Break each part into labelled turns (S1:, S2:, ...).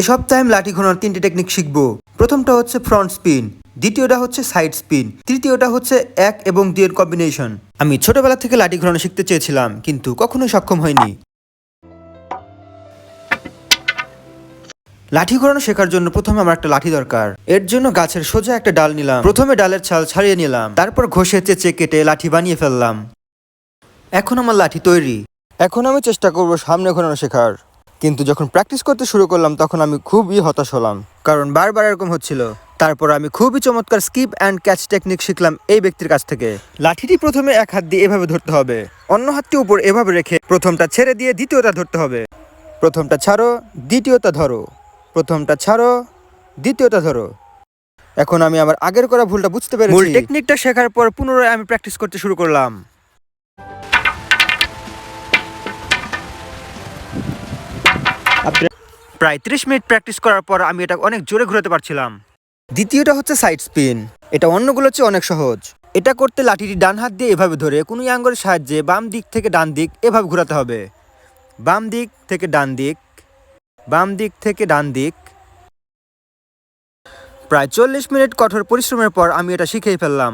S1: এ সপ্তাহে আমি লাঠি ঘোরানোর তিনটি টেকনিক শিখব। প্রথমটা হচ্ছে ফ্রন্ট স্পিন দ্বিতীয়টা হচ্ছে সাইড স্পিন তৃতীয়টা হচ্ছে এক এবং দুইয়ের কম্বিনেশন আমি ছোটবেলা থেকে লাঠি ঘোরানো শিখতে চেয়েছিলাম, কিন্তু কখনোই সক্ষম হয়নি। লাঠি ঘোরানো শেখার জন্য প্রথমে আমার একটা লাঠি দরকার। এর জন্য গাছের সোজা একটা ডাল নিলাম। প্রথমে ডালের ছাল ছাড়িয়ে নিলাম। তারপর ঘষে চেঁচে কেটে লাঠি বানিয়ে ফেললাম। এখন আমার লাঠি তৈরি। এখন আমি চেষ্টা করব সামনে ঘোরানো শেখার। কিন্তু যখন প্র্যাকটিস করতে শুরু করলাম, তখন আমি খুবই হতাশ হলাম। কারণ বারবার এরকম হচ্ছিল। তারপর আমি খুবই চমৎকার স্কিপ অ্যান্ড ক্যাচ টেকনিক শিখলাম এই ব্যক্তির কাছ থেকে। লাঠিটি প্রথমে এক হাত দিয়ে এভাবে ধরতে হবে। অন্য হাতটি উপর এভাবে রেখে প্রথমটা ছেড়ে দিয়ে দ্বিতীয়টা ধরতে হবে। প্রথমটা ছাড়ো, দ্বিতীয়টা ধরো। প্রথমটা ছাড়ো, দ্বিতীয়টা ধরো। এখন আমি আমার আগের করা ভুলটা বুঝতে পেরেছি। টেকনিকটা শেখার পর পুনরায় আমি প্র্যাকটিস করতে শুরু করলাম। প্রায় ত্রিশ মিনিট প্র্যাকটিস করার পর আমি এটা অনেক জোরে ঘুরাতে পারছিলাম। দ্বিতীয়টা হচ্ছে সাইড স্পিন। এটা অন্যগুলোর চেয়ে অনেক সহজ। এটা করতে লাঠিটি ডান হাত দিয়ে এভাবে ধরে কোনো আঙ্গুলের সাহায্যে বাম দিক থেকে ডান দিক এভাবে ঘোরাতে হবে। বাম দিক থেকে ডান দিক, বাম দিক থেকে ডান দিক। প্রায় চল্লিশ মিনিট কঠোর পরিশ্রমের পর আমি এটা শিখেই ফেললাম।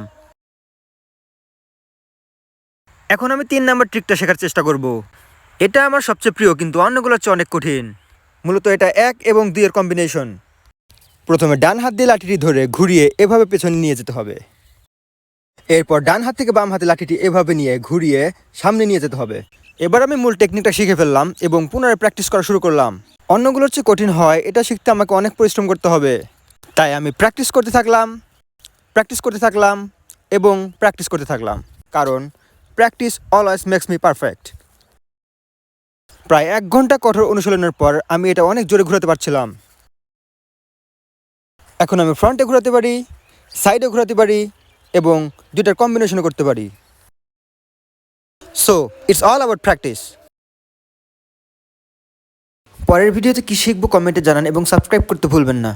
S1: এখন আমি তিন নম্বর ট্রিকটা শেখার চেষ্টা করব। এটা আমার সবচেয়ে প্রিয়, কিন্তু অন্যগুলোর চেয়ে অনেক কঠিন। মূলত এটা এক এবং দুইয়ের কম্বিনেশন প্রথমে ডান হাত দিয়ে লাঠিটি ধরে ঘুরিয়ে এভাবে পেছনে নিয়ে যেতে হবে। এরপর ডান হাত থেকে বাম হাতে লাঠিটি এভাবে নিয়ে ঘুরিয়ে সামনে নিয়ে যেতে হবে। এবার আমি মূল টেকনিকটা শিখে ফেললাম এবং পুনরায় প্র্যাকটিস করা শুরু করলাম। অন্যগুলোর চেয়ে কঠিন হয়, এটা শিখতে আমাকে অনেক পরিশ্রম করতে হবে। তাই আমি প্র্যাকটিস করতে থাকলাম প্র্যাকটিস করতে থাকলাম এবং প্র্যাকটিস করতে থাকলাম। কারণ practice always makes me perfect প্রায় এক ঘণ্টা কঠোর অনুশীলনের পর আমি এটা অনেক জোরে ঘোরাতে পারছিলাম। এখন আমি ফ্রন্টে ঘোরাতে পারি, সাইডে ঘোরাতে পারি এবং দুটার কম্বিনেশনও করতে পারি। So it's all about practice পরের ভিডিওতে কী শিখব কমেন্টে জানান এবং সাবস্ক্রাইব করতে ভুলবেন না।